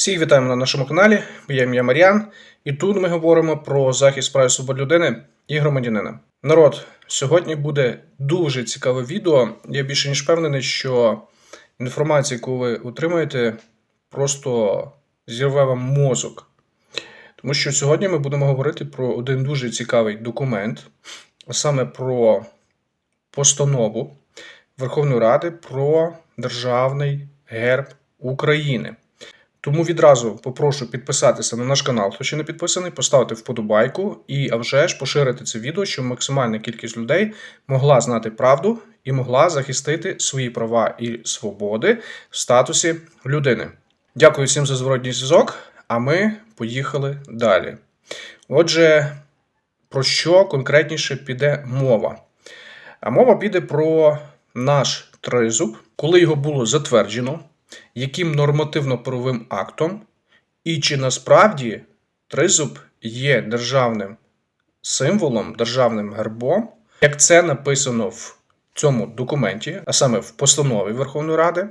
Всіх вітаємо на нашому каналі. Моє ім'я Мар'ян, і тут ми говоримо про захист прав і свобод людини і громадянина. Народ, сьогодні буде дуже цікаве відео. Я більше ніж впевнений, що інформація, яку ви отримаєте, просто зірве вам мозок. Тому що сьогодні ми будемо говорити про один дуже цікавий документ, а саме про постанову Верховної Ради про державний герб України. Тому відразу попрошу підписатися на наш канал, хто ще не підписаний, поставити вподобайку і, а вже ж, поширити це відео, щоб максимальна кількість людей могла знати правду і могла захистити свої права і свободи в статусі людини. Дякую всім за зворотній зв'язок, а ми поїхали далі. Отже, про що конкретніше піде мова? А мова піде про наш тризуб, коли його було затверджено, яким нормативно-правовим актом, і чи насправді тризуб є державним символом, державним гербом, як це написано в цьому документі, а саме в постанові Верховної Ради,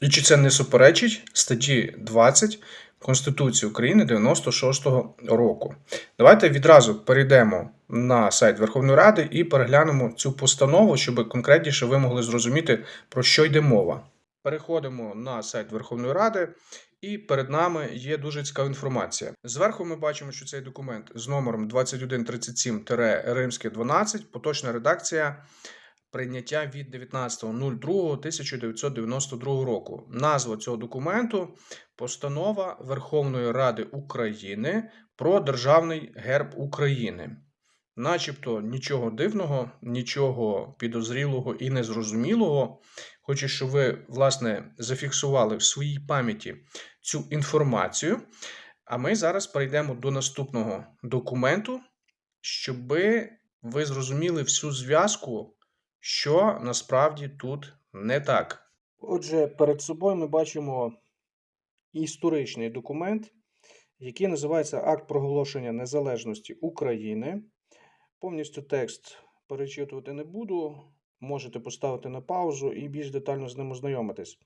і чи це не суперечить статті 20 Конституції України 96-го року. Давайте відразу перейдемо на сайт Верховної Ради і переглянемо цю постанову, щоб конкретніше ви могли зрозуміти, про що йде мова. Переходимо на сайт Верховної Ради, і перед нами є дуже цікава інформація. Зверху ми бачимо, що цей документ з номером 2137 римське 12 поточна редакція. Прийняття від 19.02.1992 року. Назва цього документу Постанова Верховної Ради України про Державний герб України. Начебто нічого дивного, нічого підозрілого і незрозумілого. Хочу, щоб ви, власне, зафіксували в своїй пам'яті цю інформацію. А ми зараз перейдемо до наступного документу, щоб ви зрозуміли всю зв'язку, що насправді тут не так. Отже, перед собою ми бачимо історичний документ, який називається Акт проголошення незалежності України. Повністю текст перечитувати не буду. Можете поставити на паузу і більш детально з ним ознайомитись.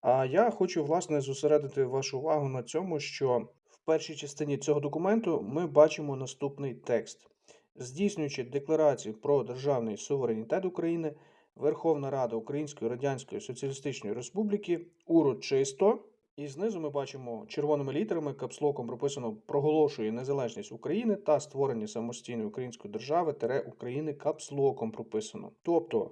А я хочу, власне, зосередити вашу увагу на цьому, що в першій частині цього документу ми бачимо наступний текст. Здійснюючи декларацію про державний суверенітет України, Верховна Рада Української Радянської Соціалістичної Республіки урочисто. І знизу ми бачимо червоними літерами капслоком прописано проголошує незалежність України та створення самостійної української держави тере України капслоком прописано. Тобто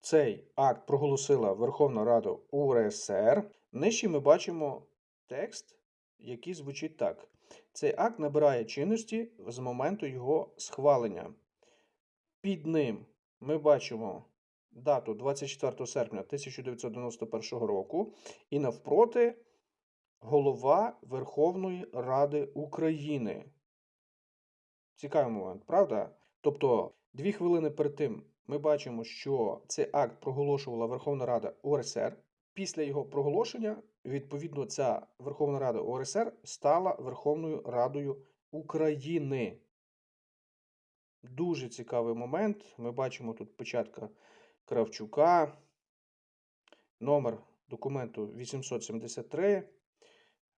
цей акт проголосила Верховна Рада УРСР. Нижче ми бачимо текст, який звучить так: цей акт набирає чинності з моменту його схвалення. Під ним ми бачимо дату 24 серпня 1991 року, і навпроти голова Верховної Ради України. Цікавий момент, правда? Тобто, дві хвилини перед тим ми бачимо, що цей акт проголошувала Верховна Рада УРСР. Після його проголошення, відповідно, ця Верховна Рада УРСР стала Верховною Радою України. Дуже цікавий момент. Ми бачимо тут початка Кравчука, номер документу 873.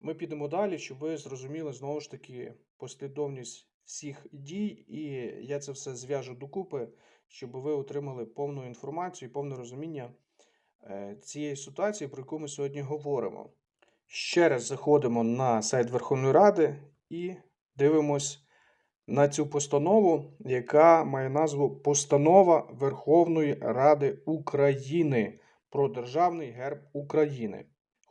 Ми підемо далі, щоб ви зрозуміли знову ж таки послідовність всіх дій, і я це все зв'яжу докупи, щоб ви отримали повну інформацію і повне розуміння е, цієї ситуації, про яку ми сьогодні говоримо. Ще раз заходимо на сайт Верховної Ради і дивимось на цю постанову, яка має назву Постанова Верховної Ради України про Державний герб України.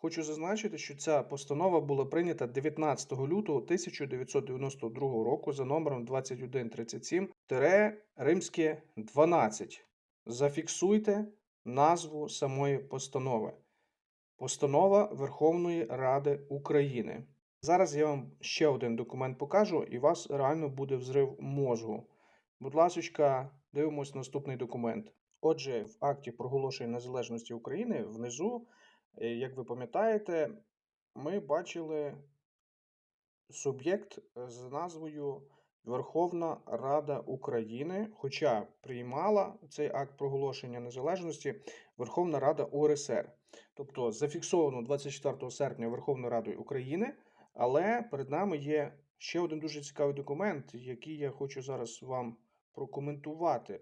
Хочу зазначити, що ця постанова була прийнята 19 лютого 1992 року за номером 2137 римське 12. Зафіксуйте назву самої постанови. Постанова Верховної Ради України. Зараз я вам ще один документ покажу, і у вас реально буде взрив мозгу. Будь ласка, дивимось наступний документ. Отже, в акті проголошення незалежності України внизу. Е, як ви пам'ятаєте, ми бачили суб'єкт з назвою Верховна Рада України, хоча приймала цей акт проголошення незалежності Верховна Рада УРСР. тобто зафіксовано 24 серпня Верховною Радою України, але перед нами є ще один дуже цікавий документ, який я хочу зараз вам прокоментувати.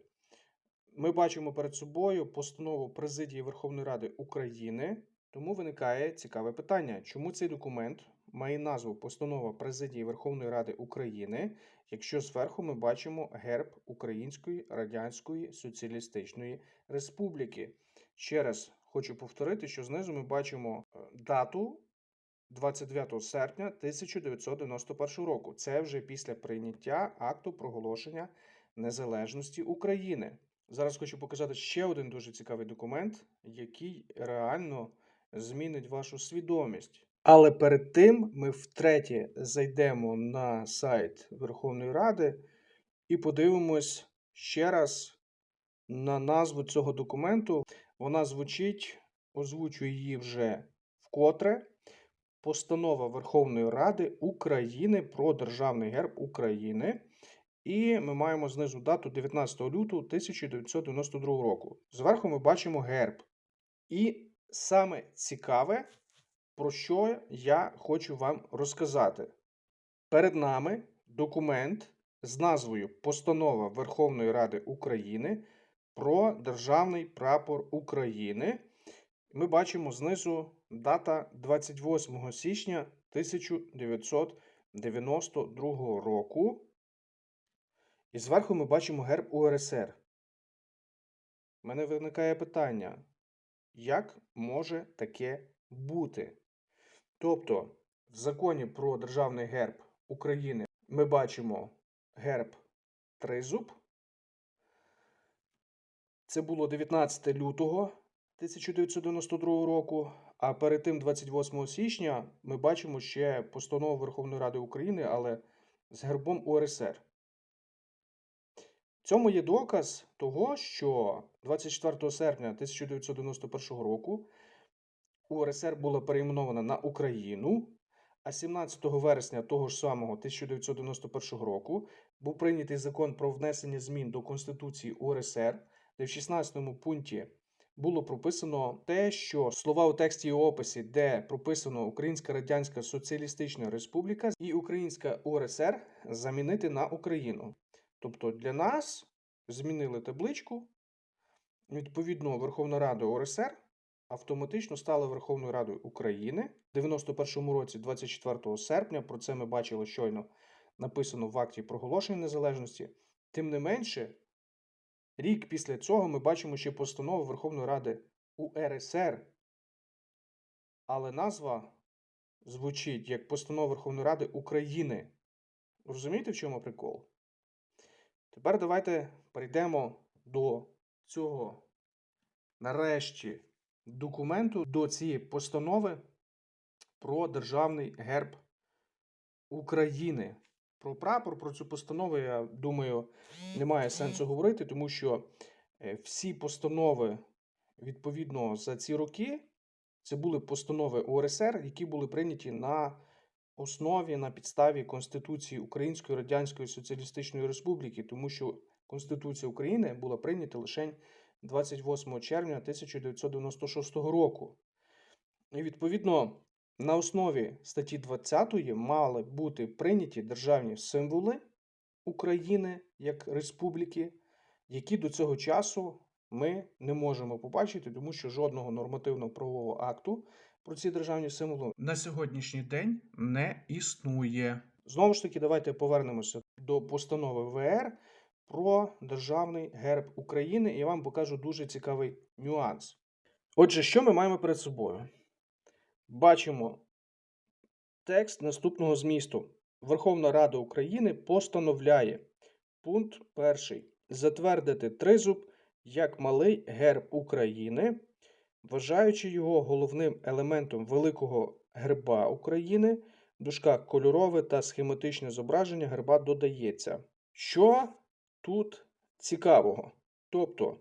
Ми бачимо перед собою постанову Президії Верховної Ради України, тому виникає цікаве питання: чому цей документ має назву Постанова Президії Верховної Ради України, якщо зверху ми бачимо герб Української Радянської Соціалістичної Республіки? Ще раз хочу повторити, що знизу ми бачимо е, дату 29 серпня 1991 року. Це вже після прийняття акту проголошення незалежності України. Зараз хочу показати ще один дуже цікавий документ, який реально змінить вашу свідомість. Але перед тим ми втретє зайдемо на сайт Верховної Ради і подивимось ще раз на назву цього документу. Вона звучить, озвучую її вже вкотре. Постанова Верховної Ради України про Державний герб України. І ми маємо знизу дату 19 лютого 1992 року. Зверху ми бачимо герб. І саме цікаве, про що я хочу вам розказати. Перед нами документ з назвою Постанова Верховної Ради України про Державний прапор України. Ми бачимо знизу дата 28 січня 1992 року. І зверху ми бачимо герб УРСР. У мене виникає питання, як може таке бути? Тобто, в законі про державний герб України ми бачимо герб Тризуб. Це було 19 лютого 1992 року. А перед тим, 28 січня, ми бачимо ще постанову Верховної Ради України, але з гербом УРСР. Цьому є доказ того, що 24 серпня 1991 року УРСР була перейменована на Україну, а 17 вересня того ж самого 1991 року був прийнятий закон про внесення змін до Конституції УРСР, де в 16 пункті було прописано те, що слова у тексті і описі, де прописано Українська Радянська Соціалістична Республіка і Українська УРСР, замінити на Україну. Тобто для нас змінили табличку. Відповідно, Верховна Рада УРСР автоматично стала Верховною Радою України. В 91-му році, 24 серпня, про це ми бачили щойно написано в акті проголошення незалежності. Тим не менше, рік після цього ми бачимо ще постанову Верховної Ради УРСР. Але назва звучить як Постанова Верховної Ради України. Розумієте, в чому прикол? Тепер давайте перейдемо до цього, нарешті, документу, до цієї постанови про державний герб України. Про прапор, про цю постанову, я думаю, немає сенсу говорити, тому що е, всі постанови, відповідно, за ці роки, це були постанови УРСР, які були прийняті на основі на підставі Конституції Української Радянської Соціалістичної Республіки, тому що Конституція України була прийнята лише 28 червня 1996 року. І відповідно на основі статті 20 мали бути прийняті державні символи України як республіки, які до цього часу ми не можемо побачити, тому що жодного нормативного правового акту про ці державні символи на сьогоднішній день не існує. Знову ж таки, давайте повернемося до постанови ВР про державний герб України, і я вам покажу дуже цікавий нюанс. Отже, що ми маємо перед собою? Бачимо текст наступного змісту. Верховна Рада України постановляє пункт перший затвердити тризуб як малий герб України вважаючи його головним елементом великого герба України, в дужках кольорове та схематичне зображення герба додається. Що тут цікавого? Тобто,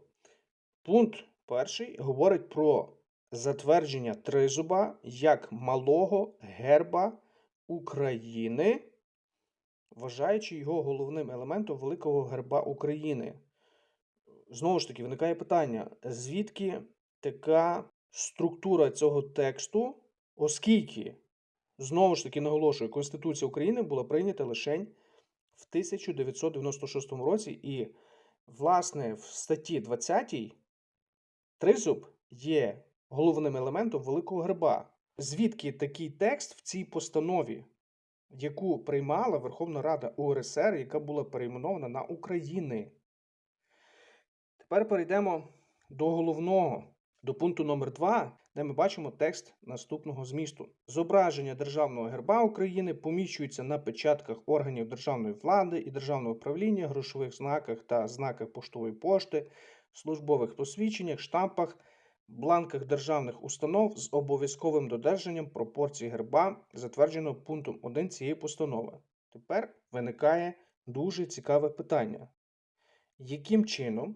пункт перший говорить про затвердження тризуба як малого герба України, вважаючи його головним елементом великого герба України. Знову ж таки, виникає питання, звідки така структура цього тексту, оскільки, знову ж таки наголошую, Конституція України була прийнята лише в 1996 році, і, власне, в статті 20 тризуб є головним елементом Великого Герба. Звідки такий текст в цій постанові, яку приймала Верховна Рада УРСР, яка була перейменована на України? Тепер перейдемо до головного, до пункту номер 2, де ми бачимо текст наступного змісту. Зображення державного герба України поміщується на печатках органів державної влади і державного управління, грошових знаках та знаках поштової пошти, службових посвідченнях, штампах, бланках державних установ з обов'язковим додержанням пропорцій герба, затвердженого пунктом 1 цієї постанови. Тепер виникає дуже цікаве питання. Яким чином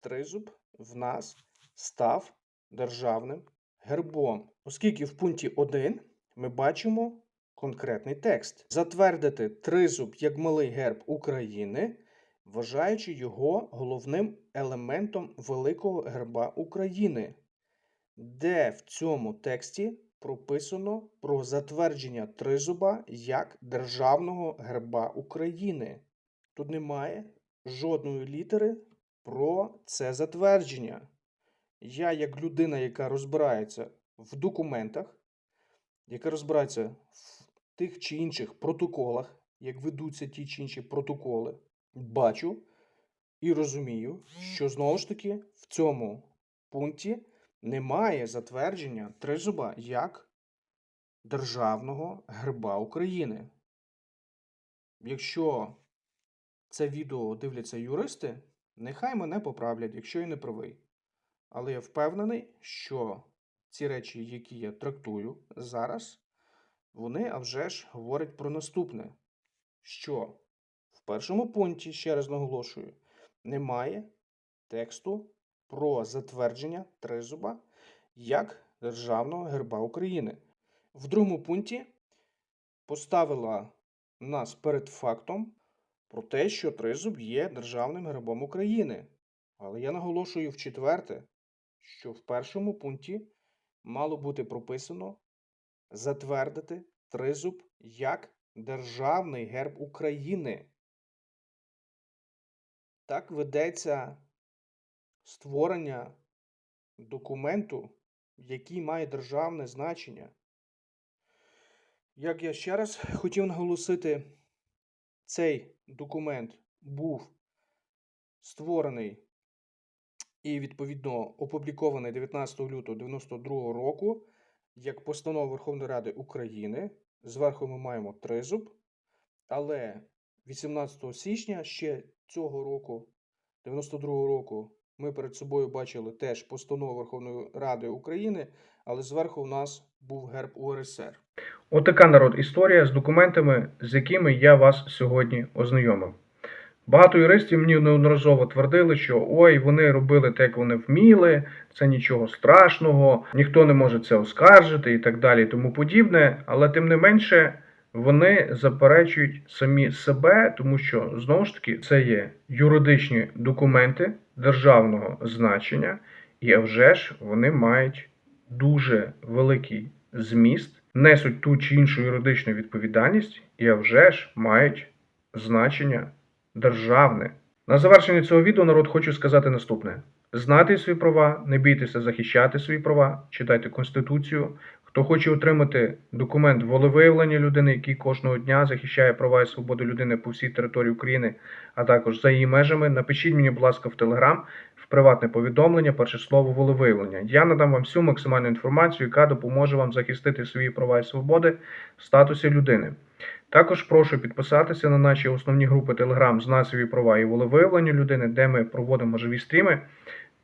тризуб в нас став державним гербом, оскільки в пункті 1 ми бачимо конкретний текст: затвердити тризуб як малий герб України, вважаючи його головним елементом великого герба України, де в цьому тексті прописано про затвердження тризуба як державного герба України. Тут немає жодної літери про це затвердження. Я, як людина, яка розбирається в документах, яка розбирається в тих чи інших протоколах, як ведуться ті чи інші протоколи, бачу і розумію, що знову ж таки в цьому пункті немає затвердження тризуба як державного герба України. Якщо це відео дивляться юристи, нехай мене поправлять, якщо я не правий. Але я впевнений, що ці речі, які я трактую зараз, вони а вже ж говорять про наступне: що в першому пункті, ще раз наголошую, немає тексту про затвердження тризуба як державного герба України. В другому пункті поставила нас перед фактом про те, що тризуб є державним гербом України. Але я наголошую в четверте, що в першому пункті мало бути прописано затвердити тризуб як державний герб України. Так ведеться створення документу, який має державне значення. Як я ще раз хотів наголосити, цей документ був створений і відповідно опублікований 19 лютого 92 року як постанова Верховної Ради України. Зверху ми маємо тризуб, але 18 січня ще цього року, 92 року, ми перед собою бачили теж постанову Верховної Ради України, але зверху у нас був герб УРСР. Отака народ історія з документами, з якими я вас сьогодні ознайомив. Багато юристів мені неодноразово твердили, що ой, вони робили те, як вони вміли, це нічого страшного, ніхто не може це оскаржити і так далі, і тому подібне. Але тим не менше вони заперечують самі себе, тому що знову ж таки це є юридичні документи державного значення, і а вже ж вони мають дуже великий зміст, несуть ту чи іншу юридичну відповідальність, і а вже ж мають значення державне. На завершення цього відео народ хочу сказати наступне: знати свої права, не бійтеся захищати свої права, читайте Конституцію. Хто хоче отримати документ волевиявлення людини, який кожного дня захищає права і свободи людини по всій території України, а також за її межами, напишіть мені, будь ласка, в Телеграм приватне повідомлення, перше слово волевиявлення. Я надам вам всю максимальну інформацію, яка допоможе вам захистити свої права і свободи в статусі людини. Також прошу підписатися на наші основні групи Telegram з назвою права і волевиявлення людини, де ми проводимо живі стріми.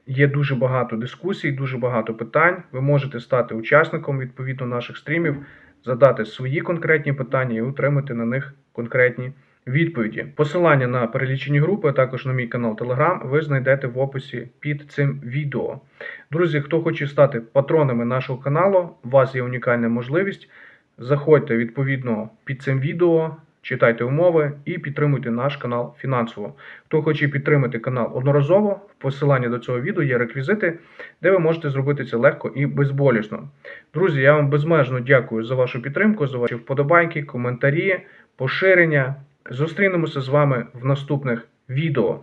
Є дуже багато дискусій, дуже багато питань. Ви можете стати учасником відповідно наших стрімів, задати свої конкретні питання і отримати на них конкретні відповіді. Посилання на перелічені групи, а також на мій канал Telegram, ви знайдете в описі під цим відео. Друзі, хто хоче стати патронами нашого каналу, у вас є унікальна можливість. Заходьте відповідно під цим відео, читайте умови і підтримуйте наш канал фінансово. Хто хоче підтримати канал одноразово, в посиланні до цього відео є реквізити, де ви можете зробити це легко і безболісно. Друзі, я вам безмежно дякую за вашу підтримку, за ваші вподобайки, коментарі, поширення. Зустрінемося з вами в наступних відео.